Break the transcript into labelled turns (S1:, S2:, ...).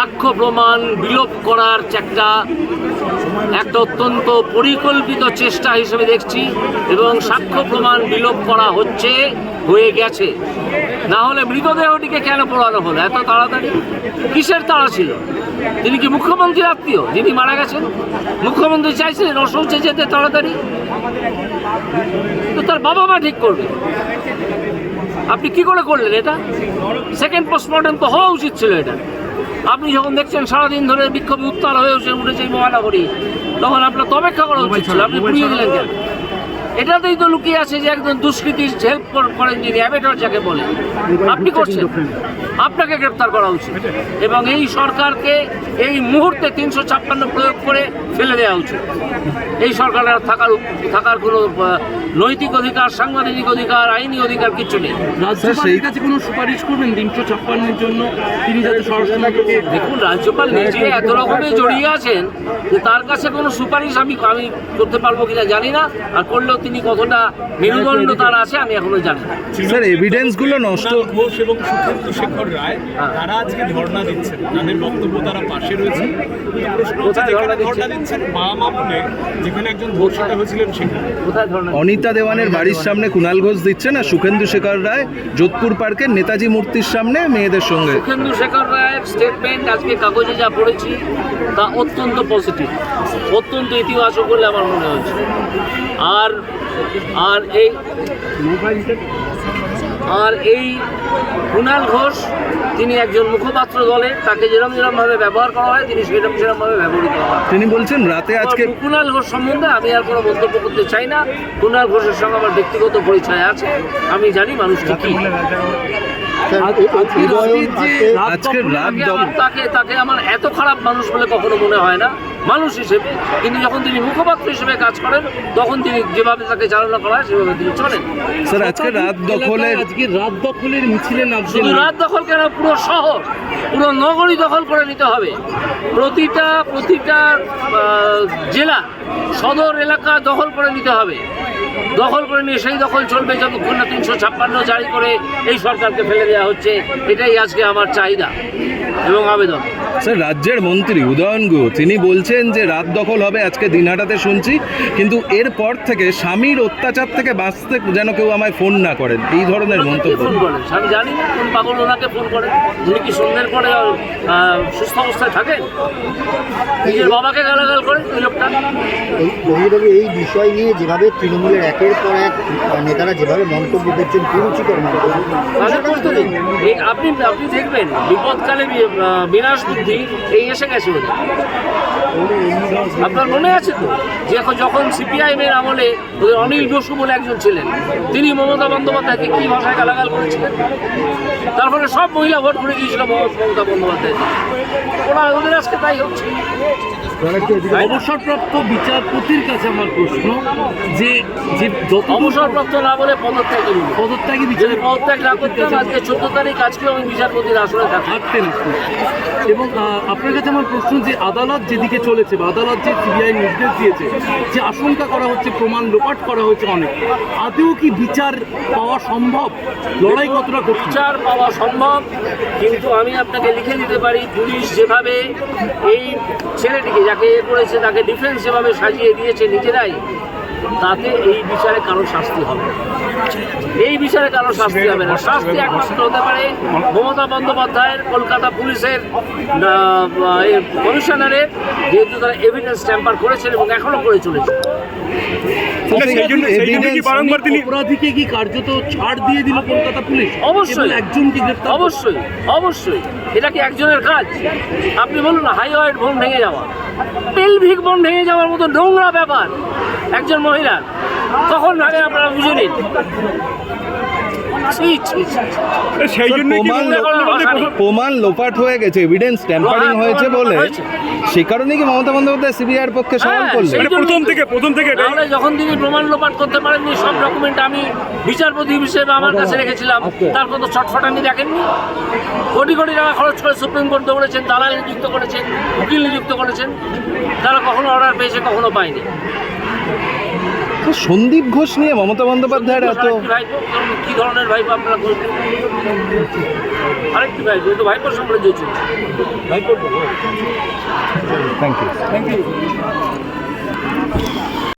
S1: সাক্ষ্য প্রমাণ বিলোপ করার একটা একটা অত্যন্ত পরিকল্পিত চেষ্টা হিসেবে দেখছি এবং সাক্ষ্য প্রমাণ বিলোপ করা হচ্ছে, হয়ে গেছে। না হলে মৃতদেহটিকে কেন পোড়ানো হলো? এত তাড়াতাড়ি? কিসের তাড়া ছিল? তিনি কি মুখ্যমন্ত্রী আত্মীয়? যিনি মারা গেছেন? মুখ্যমন্ত্রী চাইছিলেন অসৌচে যেতে তাড়াতাড়ি। তো তার বাবা মা ঠিক করবে। আপনি কি করে করলেন এটা? সেকেন্ড পোস্টমর্টম তো হওয়া উচিত ছিল এটা। আপনি যখন দেখছেন সারাদিন ধরে বিক্ষোভে উত্তাল হয়ে উঠে উঠেছে এই মহানগরী তখন আপনার তবেক্ষা অপেক্ষা করা উচিত ছিল আপনি পুড়িয়ে দিলেন কেন? এটাতেই তো লুকিয়ে আছে যে একজন দুষ্কৃতির হেল্প করেন যিনি অ্যাবেটর যাকে বলে। আপনি করছেন। আপনাকে গ্রেপ্তার করা উচিত। এবং এই সরকারকে এই মুহূর্তে তিনশো ছাপ্পান্ন প্রয়োগ করে ফেলে দেওয়া উচিত। এই সরকারের আর থাকার থাকার কোনো নৈতিক অধিকার সাংবিধানিক অধিকার আইনি অধিকার কিছু নেই।
S2: রাজ্যপালের কাছে কোনো সুপারিশ করবেন? তিনশো ছাপ্পান্নের জন্য তিনি যাতে স্বরাষ্ট্রমন্ত্রীকে
S1: দেখুন রাজ্যপাল নিজে এত রকমের জড়িয়ে আছেন যে তার কাছে কোনো সুপারিশ আমি আমি করতে পারব কিনা জানি না। আর করলেও তিনি কতটা মেরুদণ্ড তার আছে আমি এখনও জানি না।
S3: স্যার এভিডেন্সগুলো নষ্ট।
S4: ঘোষ এবং সুখেন্দু শেখর রায়
S1: হ্যাঁ।
S4: তারা আজকে ধর্ণা দিচ্ছেন। তাদের বক্তব্য তারা পাশে রয়েছে। প্রশ্ন হচ্ছে যেখানে ধর্ণা
S1: দিচ্ছেন?
S4: দিচ্ছেন মা মামুনে যেখানে একজন ধর্ষিতা হয়েছিলেন সেখানে।
S3: অনিতা দেওয়ানের বাড়ির সামনে কুণাল ঘোষ দিচ্ছেন আর সুখেন্দু শেখর রায় যোধপুর পার্কের নেতাজি মূর্তির সামনে মেয়েদের সঙ্গে।
S1: সুখেন্দু শেখর রায়ের স্টেটমেন্ট আজকে কাগজে যা পড়েছি তা অত্যন্ত পজিটিভ অত্যন্ত ইতিবাচক বলে আমার মনে হয়েছে আর আর এই আর এই কুণাল ঘোষ তিনি একজন মুখপাত্র দলে তাকে যেরকম যেরমভাবে ব্যবহার করা হয় তিনি সেরকম সেরকমভাবে ব্যবহৃত হয়।
S3: তিনি বলছেন রাতে আজকে
S1: আজকে কুণাল ঘোষ সম্বন্ধে আমি আর কোনো মন্তব্য করতে চাই না। কুণাল ঘোষের সঙ্গে আমার ব্যক্তিগত পরিচয় আছে। আমি জানি মানুষটি কি
S3: আজকের
S1: তাকে আমার- তাকে তাকে আমার এত খারাপ মানুষ বলে কখনো মনে হয় না। মানুষ হিসেবে কিন্তু যখন তিনি মুখপাত্র হিসেবে কাজ করেন তখন তিনি যেভাবে তাকে চালনা করা হয় সেভাবে তিনি চলেন।
S3: স্যার আজকে রাত দখলের
S2: আজকে রাত দখলের মিছিলে নামছেন
S1: রাত দখল কেন? পুরো শহর পুরো নগরী দখল করে নিতে হবে। প্রতিটা প্রতিটা জেলা সদর এলাকা দখল করে নিতে হবে। দখল করে নিয়ে, সেই দখল চলবে যতক্ষণ না তিনশো ছাপ্পান্ন জারি করে এই সরকারকে ফেলে দেওয়া হচ্ছে। এটাই আজকে আমার চাহিদা এবং আবেদন।
S3: স্যার রাজ্যের মন্ত্রী উদয়ন গুহ তিনি বলছেন যে রাত দখল হবে আজকে দিনহাটাতে শুনছি কিন্তু এরপর থেকে স্বামীর অত্যাচার থেকে বাঁচতে যেন কেউ আমায় ফোন না করেন। এই ধরনের মন্তব্য।
S1: ফোন করেন? আমি জানি না কোন পাগল ওনাকে ফোন করে? উনি কি সন্ধ্যের পরে সুস্থ অবস্থায় থাকেন? নিজের বাবাকে গালাগাল করেন ওই লোকটা?
S5: এই বিষয় নিয়ে যেভাবে তৃণমূলের একের পর এক নেতারা যেভাবে মন্তব্য করছেন কুরুচিকর মন্তব্য।
S1: দিন আপনি আপনি দেখবেন বিপদকালে বিনাশ বুদ্ধি এই এসে গেছে ওদের আপনার মনে আছে তো? যে যখন সিপিআইএমের আমলে ওদের অনিল বসু বলে একজন ছিলেন, তিনি মমতা বন্দ্যোপাধ্যায়কে কি ভাষায় গালাগাল করেছিলেন? তারপরে সব মহিলা ভোট করে গিয়েছিল মম- মমতা বন্দ্যোপাধ্যায়। ওরা ওদের আজকে তাই হচ্ছে।
S2: অবসরপ্রাপ্ত বিচারপতির কাছে আমার প্রশ্ন যে যে যত
S1: অবসরপ্রাপ্ত না বলে পদত্যাগ
S2: পদত্যাগী বিচার
S1: পদত্যাগ না করতেন আজকে চোদ্দ তারিখ আজকে আমি বিচারপতির থাকতাম
S2: থাকতেন এবং আপনার কাছে আমার প্রশ্ন যে আদালত যেদিকে চলেছে বা আদালত যে সিবিআই নির্দেশ দিয়েছে যে আশঙ্কা করা হচ্ছে প্রমাণ লোপাট করা হয়েছে অনেক আদেও কি বিচার পাওয়া সম্ভব? লড়াই কতটা
S1: বিচার পাওয়া সম্ভব কিন্তু আমি আপনাকে লিখে দিতে পারি পুলিশ যেভাবে এই ছেলেটিকে যাকে এ করেছে তাকে ডিফেন্স যেভাবে সাজিয়ে দিয়েছে নিজেরাই তাতে এই বিচারে কারও শাস্তি হবে না। এই বিচারে কারও শাস্তি হবে না। শাস্তি একমাত্র হতে পারে মমতা বন্দ্যোপাধ্যায়ের কলকাতা পুলিশের কমিশনারের যেহেতু তারা এভিডেন্স ট্যাম্পার করেছেন এবং এখনও করে চলেছে
S4: কি
S2: অপরাধীকে কি কার্যত ছাড় দিয়ে দিল কলকাতা পুলিশ?
S1: অবশ্যই।
S2: একজনকে গ্রেফতার
S1: অবশ্যই। অবশ্যই। এটা কি একজনের কাজ? আপনি বলুন হাইওয়ের বোন ভেঙে যাওয়া। পেলভিক বোন ভেঙে যাওয়ার মতো নোংরা ব্যাপার। একজন মহিলার তখন আগে আপনারা বুঝে নিন।
S4: সেই জন্য
S3: প্রমাণ লোপাট হয়ে গেছে এভিডেন্স ট্যাম্পারিং
S1: হ্যাঁ,
S3: হয়েছে বলে। সে কারণেই কি মমতা বন্দ্যোপাধ্যায় সিবিআইয়ের পক্ষে সওয়াল
S1: হ্যাঁ,
S3: করলেন?
S4: প্রথম থেকে প্রথম থেকে
S1: তাহলে যখন তিনি প্রমাণ লোপাট করতে পারেননি সব ডকুমেন্ট আমি বিচারপতি হিসেবে আমার কাছে রেখেছিলাম। তার কত ছটফটানি দেখেননি। কোটি কোটি টাকা খরচ করে সুপ্রিম কোর্ট দৌড়েছেন দালাল নিযুক্ত করেছেন উকিল নিযুক্ত করেছেন। তারা কখনো অর্ডার পেয়েছে কখনো পায়নি।
S3: সন্দীপ ঘোষ নিয়ে মমতা বন্দ্যোপাধ্যায়ের এত
S1: কি ধরনের ভাইপো আপনারা আরেকটি ভাইপো তো ভাইপোর সঙ্গে জড়িত ভাইপোর থ্যাংক ইউ
S3: থ্যাংক ইউ